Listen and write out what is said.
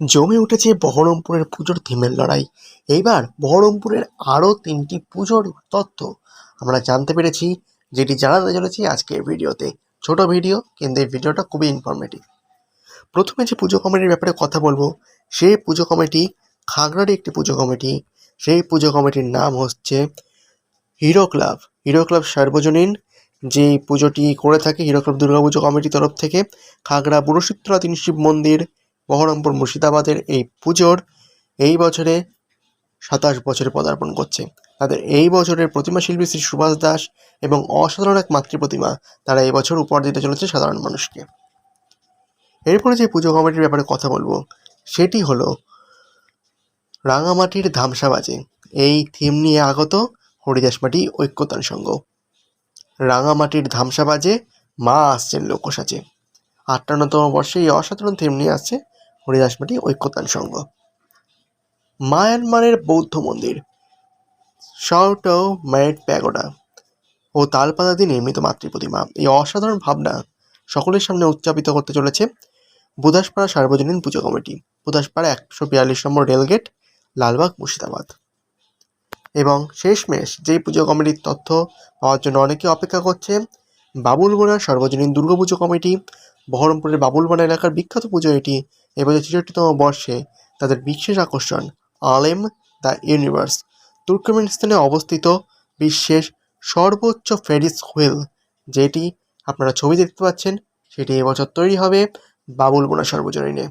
জমে উঠেছে বহরমপুরের পুজোর থিমের লড়াই। এইবার বহরমপুরের আরও তিনটি পুজোর তথ্য আমরা জানতে পেরেছি, যেটি জানাতে চলেছি আজকের ভিডিওতে। ছোট ভিডিও, কিন্তু এই ভিডিওটা খুবই ইনফরমেটিভ প্রথমে যে পুজো কমিটির ব্যাপারে কথা বলব, সেই পুজো কমিটি খাগড়ার একটি পুজো কমিটি। সেই পুজো কমিটির নাম হচ্ছে হিরো ক্লাব। হিরো ক্লাব সার্বজনীন যে পুজোটি করে থাকে হিরো ক্লাব দুর্গাপুজো কমিটির তরফ থেকে, খাগড়া বুড়োশিত্রা তিন শিব মন্দির। বহরমপুর মুর্শিদাবাদের এই পুজোর এই বছরে সাতাশ বছরে পদার্পণ করছে। তাদের এই বছরের প্রতিমা শিল্পী শ্রী সুভাষ দাস এবং অসাধারণ এক মাতৃ প্রতিমা তারা এই বছর উপহার দিতে চলেছে সাধারণ মানুষকে। এরপরে যে পুজো কমিটির ব্যাপারে কথা বলব, সেটি হলো রাঙামাটির ধামসাবাজে। এই থিম নিয়ে আগত হরিদাসমাটি ঐক্যতান সংঘ। রাঙামাটির ধামসাবাজে মা আসছেন লোকসাজে। আটান্নতম বর্ষে এই অসাধারণ থিম নিয়ে আসছে হরিদাসমাটি ঐক্যতান সংঘ। মায়ানমারের বৌদ্ধ মন্দির শাওটাও মায়ের প্যাগোডা ও তালপাতা দিয়ে নির্মিত মাতৃপ্রতিমা এই অসাধারণ ভাবনা সকলের সামনে উদযাপিত করতে চলেছে বুদাসপাড়া সার্বজনীন পুজো কমিটি। বুদাসপাড়া একশো বিয়াল্লিশ নম্বর রেলগেট, লালবাগ, মুর্শিদাবাদ। এবং শেষমেশ যেই পুজো কমিটির তথ্য পাওয়ার জন্য অনেকে অপেক্ষা করছে বাবুলবোনা সর্বজনীন দুর্গাপুজো কমিটি, বহরমপুরের বাবুলবোনা এলাকার বিখ্যাত পুজো এটি এবছর ছেষট্টিতম বর্ষে তাদের বিশেষ আকর্ষণ আলেম, দ্য ইউনিভার্স। তুর্কমেনিস্তানে অবস্থিত বিশ্বের সর্বোচ্চ ফেরিস হুইল, যেটি আপনারা ছবি দেখতে পাচ্ছেন, সেটি এবছর তৈরি হবে বাবুল বোনা সর্বজনীনে।